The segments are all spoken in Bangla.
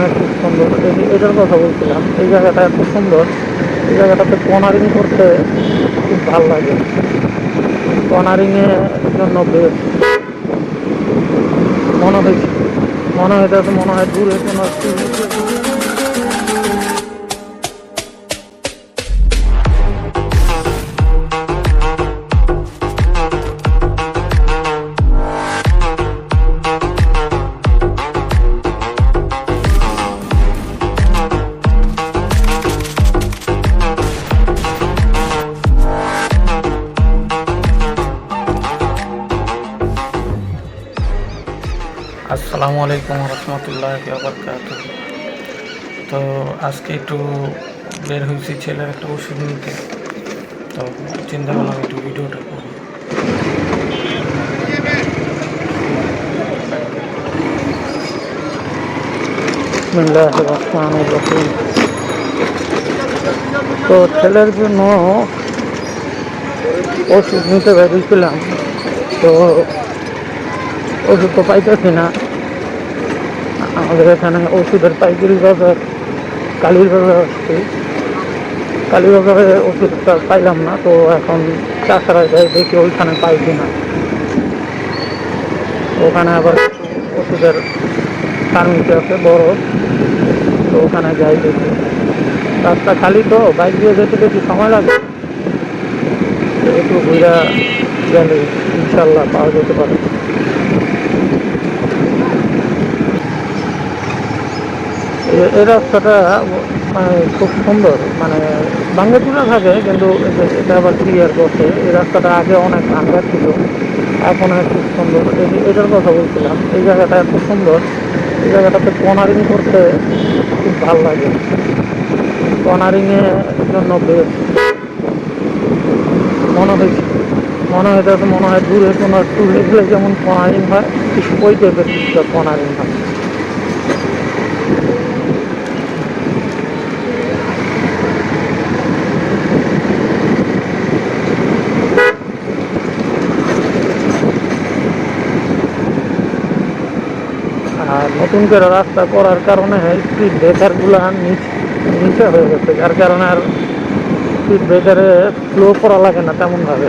হয় খুব সুন্দর এটার কথা বলছিলাম। এই জায়গাটা এত সুন্দর। এই জায়গাটাতে কর্নারিং করতে খুব ভালো লাগে। কর্নারিংয়ের জন্য বেশ মনে হয়েছে মনে হইতেছে মনে হয় দূরে কোনো আসসালামু আলাইকুম রহমতুল্লাহ বরকাত তো আজকে একটু বের হয়েছি ছেলের একটা ওষুধ নিতে। তো চিন্তা করলাম একটু ভিডিওটা করব। তো ছেলের জন্য ওষুধ নিতে বেরিয়েছিলাম তো ওষুধ তো পাইতেছি না। আমাদের এখানে ওষুধের পাইকারি বাজার, কালীর বাজার আসছে। কালীর বাজারে ওষুধটা পাইলাম না, তো এখন চাষারা যাই দেখি ওইখানে পাই কিনা। ওখানে আবার ওষুধের ফার্মেসি আছে, বড়। তো ওখানে যাই দেখি। রাস্তা খালি তো, বাইক দিয়ে যেতে বেশি সময় লাগে। একটু ঘুরা গেলে ইনশাল্লাহ পাওয়া যেতে পারে। এই রাস্তাটা মানে খুব সুন্দর। মানে ভাঙ্গাচুরা থাকে, কিন্তু এটা আবার ক্লিয়ার করছে এই রাস্তাটা আগে অনেক ভাঙ্গা ছিল, এখন খুব সুন্দর। এটার কথা বলছিলাম, এই জায়গাটা এত সুন্দর, এই জায়গাটাতে কর্নারিং করতে খুব ভালো লাগে। কর্নারিংয়ের জন্য বেশ মনে হয়েছে মনে হয় মনে হয় দূরে কোনো একটু রেখলে যেমন কর্নারিং হয়, ওই টাইপের কিছুটা কর্নারিং হয়। আর নতুন করে রাস্তা করার কারণে স্পিড ব্রেকারগুলো নিচে হয়ে গেছে। যার কারণে আর স্পিড ব্রেকারে স্লো করা লাগে না তেমনভাবে।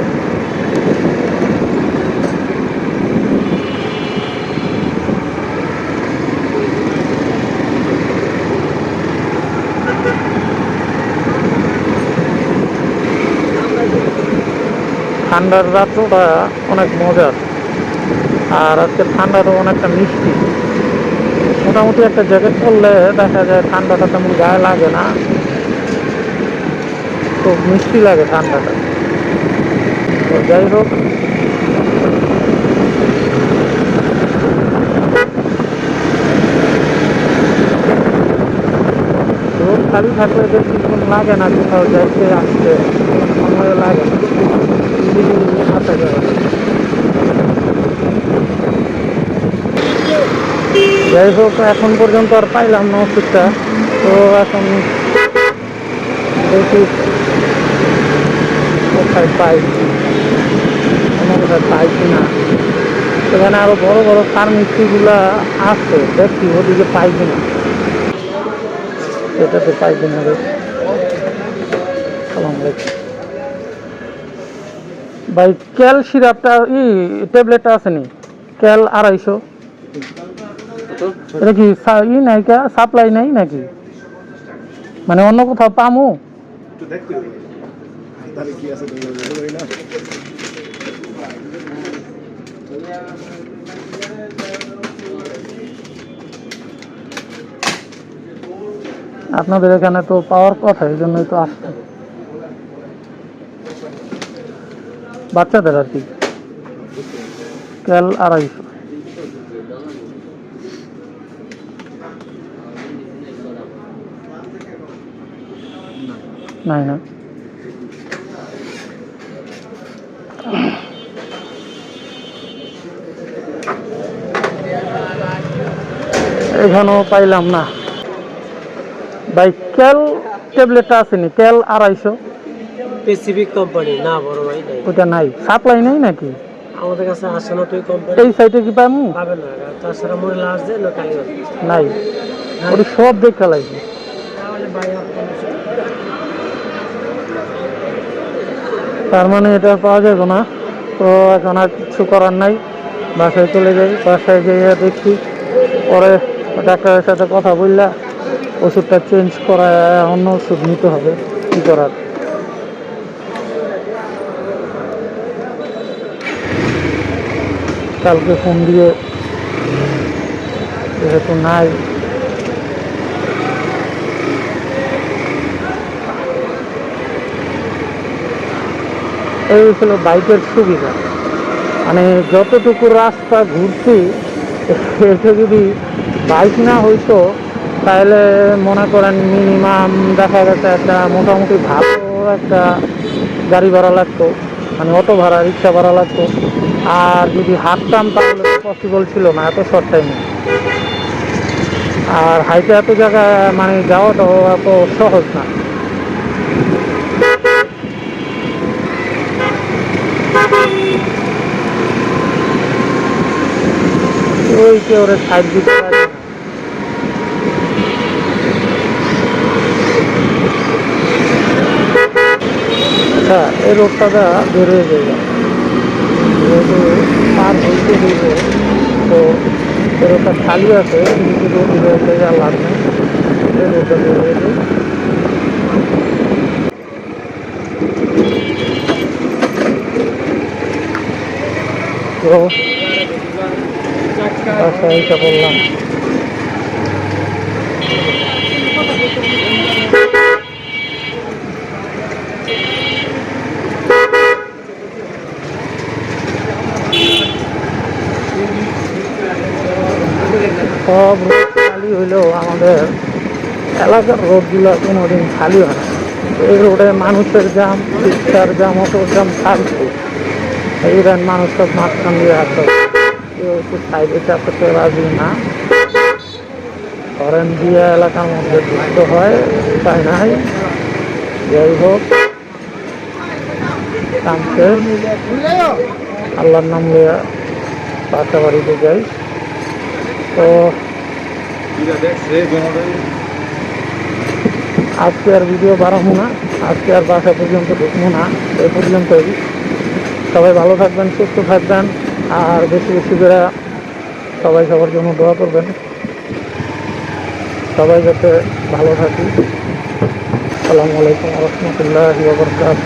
ঠান্ডার রাত্রটা অনেক মজার। আর আজকে ঠান্ডাটা অনেকটা মিষ্টি। মোটামুটি একটা জ্যাকেট পরলে দেখা যায় ঠান্ডাটা তেমন গায়ে লাগে না। খুব মিষ্টি লাগে ঠান্ডাটা। তো যাই হোক। রোড খালি থাকলে বেশিক্ষণ লাগে না, কোথাও যাইতে, আসতে সময় লাগে না। যাবে যাই হোক, এখন পর্যন্ত আর পাইলাম না ওষুধটা। তো এখন কোথায় পাই। কোথায় পাই কিনা। সেখানে আরও বড় বড় ফার্মেসিগুলা আছে। দেখি ওদিকে পাই কিনা। এটাতে পাই কিনা দেখি সালাম ভাই ক্যাল সিরাপটা, ই ট্যাবলেটটা আছে নি? ক্যাল আড়াইশো। এটা কি ই নাই সাপ্লাই নাই নাকি? মানে অন্য কোথাও পামু? আপনাদের এখানে তো পাওয়ার কথা এই জন্যই তো আসছে। বাচ্চাদের আর কি। ক্যাল আড়াইশো। নাই না। এখানেও পাইলাম না। ভাই ক্যাল ট্যাবলেটটা আসেনি ক্যাল আড়াইশো। পেসিফিক কোম্পানি না বড় ভাই নাই। ওটা নাই। সাপ্লাই নেই নাকি? আমাদের কাছে আসে না তুই কোম্পানি এই কি পামু পাবে না। তাছাড়া লাস্ট দেয় না কালী নাই। ওটা সব দেখে লাগবে তার মানে এটা পাওয়া যাবে না। তো এখন আর কিছু করার নাই। বাসায় চলে যাই, বাসায় গিয়ে দেখি। পরে ডাক্তারের সাথে কথা বললা ওষুধটা চেঞ্জ করা অন্য ওষুধ নিতে হবে। কী করার? কালকে ফোন দিয়ে, যেহেতু নাই এই ছিল বাইকের সুবিধা। মানে যতটুকু রাস্তা ঘুরছি এটা যদি বাইক না হইতো, তাহলে মনে করেন মিনিমাম দেখা গেছে একটা মোটামুটি ভালো একটা গাড়ি ভাড়া লাগতো মানে অটো ভাড়া, রিক্সা ভাড়া লাগতো। আর যদি হাঁটতাম তাহলে পসিবল ছিল না, এত শর্ট টাইমে আর হাইটে এত জায়গা মানে যাওয়াটাও এত সহজ না। ওই কে ওরে সাইড দিতে পারে। আচ্ছা এই রোডটা বেরোয় যাবে। যেহেতু পার হইতে হইব, তো এই রোডটা খালি আছে, কিন্তু রোড বেরোতে যাওয়ার লাভ এই রোডটা বেরোয় যাই তো বাসায় এসে বললাম। সব রোড খালি হইলেও আমাদের এলাকার রোডগুলো কোনোদিন খালি হয় না। এই রোডে মানুষের জাম, রিক্সার জাম, অটোর জাম থাকছে এই দেন মানুষ সব মাঝখান দিয়ে আসে। কেউ একটু সাইডে চাপতে রাজি না। দিয়া এলাকার মধ্যে যুক্ত হয়, তাই নাই? যাই হোক। কাম আল্লাহর নাম লিয়া বাসা বাড়িতে যাই। তো আজকে আর ভিডিও বাড়াবো না। আজকে আর বাসা পর্যন্ত ঢুকবো না। এই পর্যন্তই। সবাই ভালো থাকবেন, সুস্থ থাকবেন। আর বেশি বেশি করে সবাই সবার জন্য দোয়া করবেন। সবাই যাতে ভালো থাকি। আসসালামু আলাইকুম রহমতুল্লাহ বরকাত